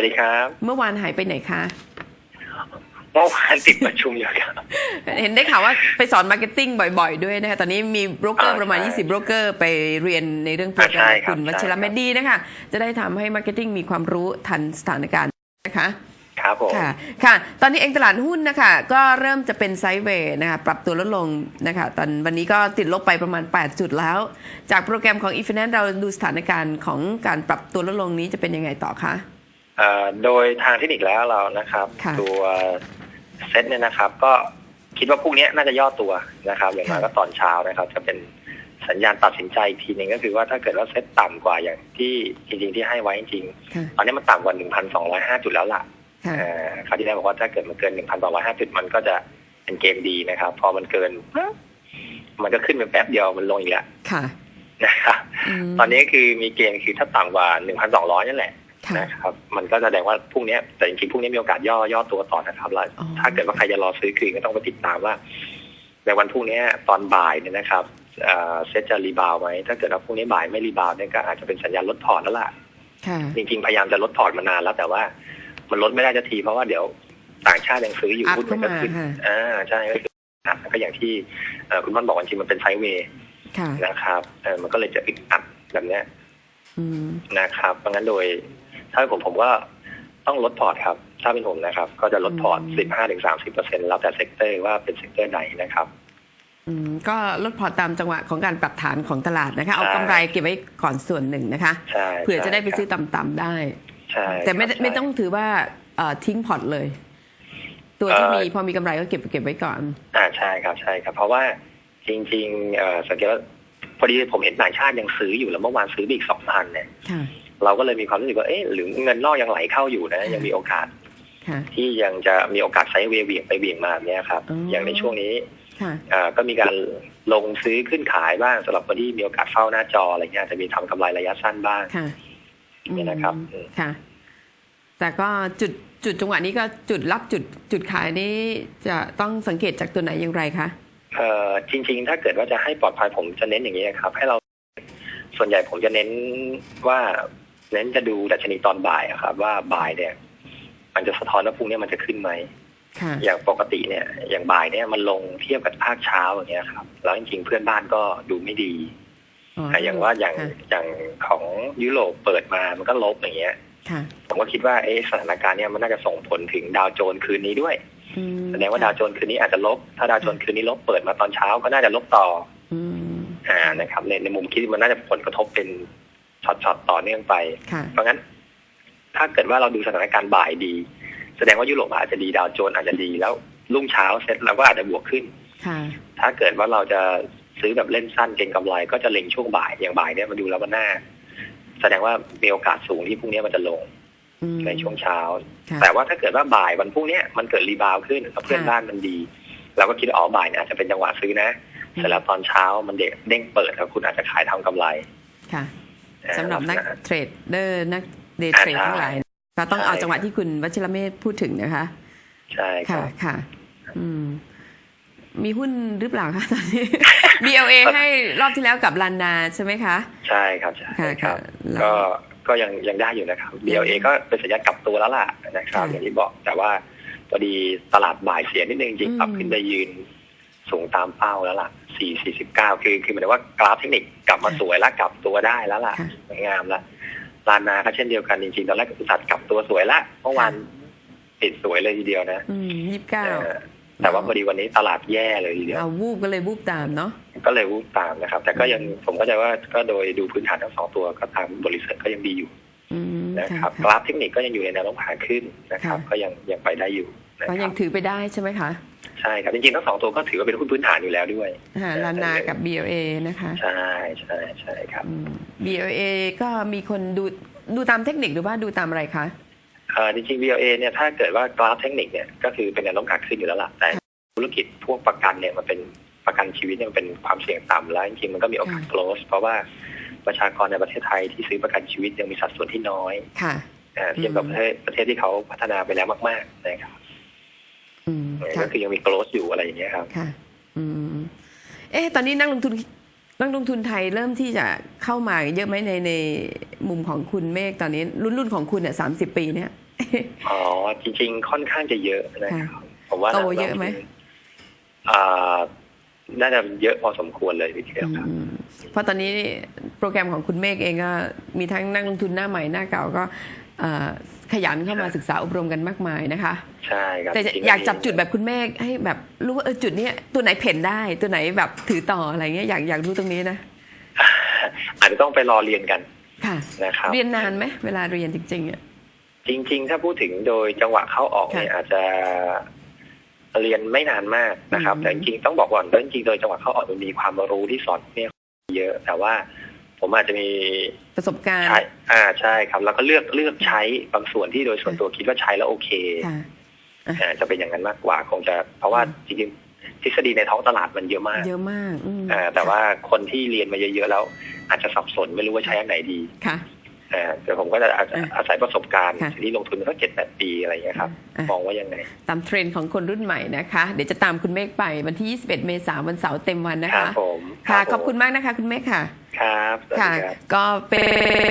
วัสดีครับ เมื่อวานหายไปไหนคะ เมื่อวานติดประชุมอยู่ครับ เห็นได้ข่าวว่าไปสอนมาร์เก็ตติ้งบ่อยๆ ด้วยนะคะ ตอนนี้มีโบรกเกอร์อ่าประมาณใช่20โบรกเกอร์ไปเรียนในเรื่องโปรแกรอ่าใช่มครับคุณวัชรเมดดีนะคะ จะได้ทำให้มาร์เก็ตติ้งมีความรู้ทันสถานการณ์นะคะครับผมค่ะค่ะ ตอนนี้เองตลาดหุ้นนะคะ ก็เริ่มจะเป็นไซด์เวย์นะคะ ปรับตัวลดลงนะคะ ตอนวันนี้ก็ติดลบไปประมาณ 8 จุดแล้ว จากโปรแกรมของ e f i n a n c e เราดูสถานการณ์ของการปรับตัวลดลงนี้จะเป็นยังไงต่อคะเอ่อ โดยทางเทคนิคแล้วเรานะครับค่ะตัวเซ็ตเนี่ยนะครับ ก็คิดว่าพรุ่งนี้น่าจะย่อตัวนะครับ อย่างน้อยค่ะก็ตอนเช้านะครับ จะเป็นสัญญาณตัดสินใจอีกทีหนึ่งก็คือว่าถ้าเกิดว่าเซ็ตต่ำกว่าอย่างที่จริง ๆ ที่ให้ไว้จริงค่ะๆตอนนี้มันต่ำกว่า 1,205 จุดแล้วล่ะค่ะเอ่อคราวที่แล้วบอกว่าถ้าเกิดมันเกิน 1,205 จุดมันก็จะเป็นเกมดีนะครับ พอมันเกิน มันก็ขึ้นเป็นแป๊บเดียวมันลงอีกแล้วค่ะนะครับมตอนนี้คือมีเกณฑ์คือถ้าต่ำกว่า 1,200 นั่นแหละค่ะ นะครับ มันก็แสดงว่าพรุ่งนี้แต่จริงๆพรุ่งนี้มีโอกาสย่อย่อตัวต่อนะครับแล้วอ๋อถ้าเกิดว่าใครจะรอซื้อคืนก็ต้องไปติดตามว่า ในวันพรุ่งนี้ตอนบ่ายเนี่ยนะครับเอ่อเซ็ตจะรีบาวด์ไหมถ้าเกิดว่าพรุ่งนี้บ่ายไม่รีบาวด์เนี่ยก็อาจจะเป็นสัญญาณลดพอร์ตแล้วล่ะค่ะจริงๆพยายามจะลดพอร์ตมานานแล้ว แต่ว่ามันลดไม่ได้จะทีเพราะว่าเดี๋ยวต่างชาติยังซื้ออยู่อัดหุ้นมันก็ขึ้นเข้ามาค่ะอ่าใช่ก็คืออัดแล้วก็อย่างที่เอ่อคุณม่อนบอกว่าจริงๆมันเป็นไซด์เวย์ค่ะนะครับเออมันก็เลยจะอึดอัดแบบเนี้ยอืมนะครับเพราะงั้นโดย ถ้าเป็นผมผมก็ต้องลดพอร์ตครับ ถ้าเป็นผมนะครับ ก็จะลดพอร์ต15-30%แล้วแต่เซกเตอร์ว่าเป็นเซกเตอร์ไหนนะครับอืมก็ลดพอร์ตตามจังหวะของการปรับฐานของตลาดนะคะ เอาใช่กำไรเก็บไว้ก่อนส่วนหนึ่งนะคะใช่เผื่อจะได้ไปใช่ซื้อต่ำๆได้ใช่แต่ไม่ครับไม่ใช่ต้องถือว่าเอ่อทิ้งพอร์ตเลย ตัวที่เอ่อมีพอมีกำไรก็เก็บเก็บไว้ก่อน อ่าใช่ครับใช่ครับ เพราะว่าจริงๆเอ่อสังเกตว่าพอดีผมเห็นต่างชาติยังซื้ออยู่แล้วเมื่อวานซื้อไปอีกสองพันเนี่ยค่ะ เราก็เลยมีความรู้สึกว่าเอ๊ะหรือเงินนอกยังไหลเข้าอยู่นะ ยังมีโอกาสค่ะที่ที่ยังจะมีโอกาสไซด์เวย์เหวี่ยงไปเหวี่ยงมาเนี่ยครับอ๋อออย่างในช่วงนี้ค่ะเอ่อก็มีการลงซื้อขึ้นขายบ้างสำหรับคนที่มีโอกาสเฝ้าหน้าจออะไรเงี้ยอาจจะมีทำกำไรระยะสั้นบ้างค่ะเนี่ยนะครับอืมค่ะ แต่ก็จุดจุดจังหวะนี้ก็จุดรับจุดจุดขายนี้จะต้องสังเกตจากตัวไหนอย่างไรคะเอ่อจริง ๆ ถ้าเกิดว่าจะให้ปลอดภัยผมจะเน้นอย่างนี้ครับ ให้เราส่วนใหญ่ผมจะเน้นว่า เน้นจะดูดัชนีตอนบ่ายอะครับ ว่าบ่ายเนี่ย มันจะสะท้อนว่าพรุ่งนี้มันจะขึ้นไหมค่ะอย่างปกติเนี่ย อย่างบ่ายเนี่ยมันลงเทียบกับภาคเช้าอย่างเงี้ยครับ แล้วจริงๆเพื่อนบ้านก็ดูไม่ดีอ๋ออะอย่างว่าอย่างค่ะอย่างของยุโรปเปิดมามันก็ลบอย่างเงี้ยค่ะผมก็คิดว่าเอ๊ะสถานการณ์เนี่ยมันน่าจะส่งผลถึงดาวโจนส์คืนนี้ด้วยอืมแสดงว่าดาวโจนส์คืนนี้อาจจะลบ ถ้าดาวโจนส์คืนนี้ลบเปิดมาตอนเช้าก็น่าจะลบต่ออืมอ่านะครับในในมุมคิดมันน่าจะผลกระทบเป็น ช็อตๆต่อเนื่องไปค่ะเพราะงั้น ถ้าเกิดว่าเราดูสถานการณ์บ่ายดี แสดงว่ายุโรปอาจจะดีดาวโจนส์อาจจะดีแล้วรุ่งเช้าเซ็ตเราก็อาจจะบวกขึ้นค่ะถ้าเกิดว่าเราจะซื้อแบบเล่นสั้นเก็งกำไร ก็จะเล็งช่วงบ่ายอย่างบ่ายเนี่ยมาดูแล้วมันน่าแสดงว่ามีโอกาสสูงที่พรุ่งนี้มันจะลงอืมในช่วงเช้าค่ะแต่ว่าถ้าเกิดว่าบ่ายวันพรุ่งเนี้ยมันเกิดรีบาวด์ขึ้นแล้วเพื่อนค่ะบ้านมันดีเราก็คิดว่าอ๋อบ่ายเนี่ยอาจจะเป็นจังหวะซื้อนะอืมเสร็จแล้วตอนเช้ามันเด็กเด้งเปิดครับคุณอาจจะขายทำกำไรค่ะอ่า สำหรับนักลัษณะเทรดเดอร์นักเดย์อ่าเทรดใช่ทั้งหลายก็ต้องใช่เอาจังหวะที่คุณวัชรเมธพูดถึงนะคะ ใช่คค่ะรับค่ะ อืม มีหุ้นหรือเปล่าคะตอนนี้ BLA ให้รอบที่แล้วกับลันนาใช่ไหมคะ ใช่ครับใช่ค่ะครับแล้วก็ก็ยังยังได้อยู่นะครับ BLA ก็เป็นสัญญาณกลับตัวแล้วล่ะนะครับค่ะอย่างที่บอกแต่ว่าพอดีตลาดบ่ายเสียนิดนึงจริงอืมปรับขึ้นไปยืนสูงตามเป้าแล้วล่ะ 4 49คือคือหมายถึงว่ากราฟเทคนิคกลับมาสวยแล้วกลับตัวได้แล้วล่ะค่ะสวยงามละลานนาก็เช่นเดียวกันจริงๆตอนแรกอุตสาหกลับตัวสวยละเมื่อวานปิดสวยเลยทีเดียวนะอืมยี่สิบเก้าเออแต่ว่าพอดีวันนี้ตลาดแย่เลยทีเดียวเอาวูบก็เลยวูบตามเนาะก็เลยวูบตามนะครับ แต่ก็ยังผมก็จะว่าก็โดยดูพื้นฐานทั้งสองตัวก็ตามบริษัทก็ยังดีอยู่อืมนะครับกค่ะราฟเทคนิคก็ยังอยู่ในแนวโน้มขาขึ้นนะครับค่ะก็ยังยังไปได้อยู่นะ ก็คยัรังบถือไปได้ใช่ไหมคะ ใช่ครับจริงๆทั้งสองตัวก็ถือว่าเป็นหุ้นพื้นฐานอยู่แล้วด้วยอ่าลันนากับ BLA นะคะ ใช่ใช่ใช่ครับอืม BLA ก็มีคนดูดูตามเทคนิคหรือว่าดูตามอะไรคะเอ่อจริงๆ VLA เนี่ยถ้าเกิดว่ากราฟเทคนิคเนี่ยก็คือเป็นแนวโน้มขาขึ้นอยู่แล้วล่ะแต่ธุรกิจพวกประกันเนี่ยมันเป็นประกันชีวิตเนี่ยมันเป็นความเสี่ยงต่ำแล้วจริงๆมันก็มีโอกาสค่ะ close เพราะว่าประชากรในประเทศไทยที่ซื้อประกันชีวิตยังมีสัดส่วนที่น้อยค่ะเอ่อเทียบกับอืปมระเทศประเทศที่เขาพัฒนาไปแล้วมาก ๆ นะครับอืม ก็ค่ะคือยังมี close อยู่อะไรอย่างเงี้ยครับค่ะ อืม เอ๊ะตอนนี้นักลงทุนนักลงทุนไทยเริ่มที่จะเข้ามาเยอะไหมในในมุมของคุณเมฆตอนนี้ รุ่นรุ่นของคุณเนี่ยสามสิบปีเนี่ยอ๋อจริง ๆ ค่อนข้างจะเยอะนะครับผมว่าโตเยอะไหมอ่าน่าจะเยอะพอสมควรเลยทีเดียวครับอืมเพราะตอนนี้โปรแกรมของคุณเมฆเองก็มีทั้งนักลงทุนหน้าใหม่หน้าเก่าก็เอ่อ ขยันเข้ามาศึกษาอบรมกันมากมายนะคะ ใช่ครับแต่จริงๆอยากจับจุดแบบคุณเมฆให้แบบรู้ว่าเออจุดเนี้ยตัวไหนเพ่นได้ ตัวไหนแบบถือต่ออะไรเงี้ยอยากอยากรู้ตรงนี้นะอาจจะต้องไปรอเรียนกันค่ะนะครับเรียนนานไหมเวลาเรียนจริงๆอะจริง ๆ ถ้าพูดถึงโดยจังหวะเข้าออกเนี่ยค่ะอาจจะเรียนไม่นานมากนะครับอืมแต่จริงๆต้องบอกก่อนว่าจริงๆโดยจังหวะเข้าออกมันมีความรู้ที่สอนเนี่ยเยอะ แต่ว่า ผมอาจจะมีประสบการณ์ใช้อ่าใช่ครับ แล้วก็เลือกเลือกใช้บางส่วนที่โดยส่วนตัวคิดว่าใช้แล้วโอเคค่ะอ่าจะเป็นอย่างนั้นมากกว่าคงจะ เพราะว่าอืมจริงๆทฤษฎีในท้องตลาดมันเยอะมาก เยอะมากอืมอ่าแต่ว่าคนที่เรียนมาเยอะๆแล้ว อาจจะสับสนไม่รู้ว่าใช้อันไหนดีค่ะอ่าแต่ผมก็จะอาจจะอะอาศัยประสบการณ์ค่ะที่ลงทุนมาสักเจ็ดแปดปีอะไรอย่างเงี้ยครับอะมองว่ายังไง ตามเทรนด์ของคนรุ่นใหม่นะคะ เดี๋ยวจะตามคุณเมฆไปวันที่ 21 เมษายนวันเสาร์เต็มวันนะครัคะบผมค่ะรับผมขอบคุณมากนะคะ คุณเมฆค่ะ ครับ สวัสค่ะดีครับ ก็เป็น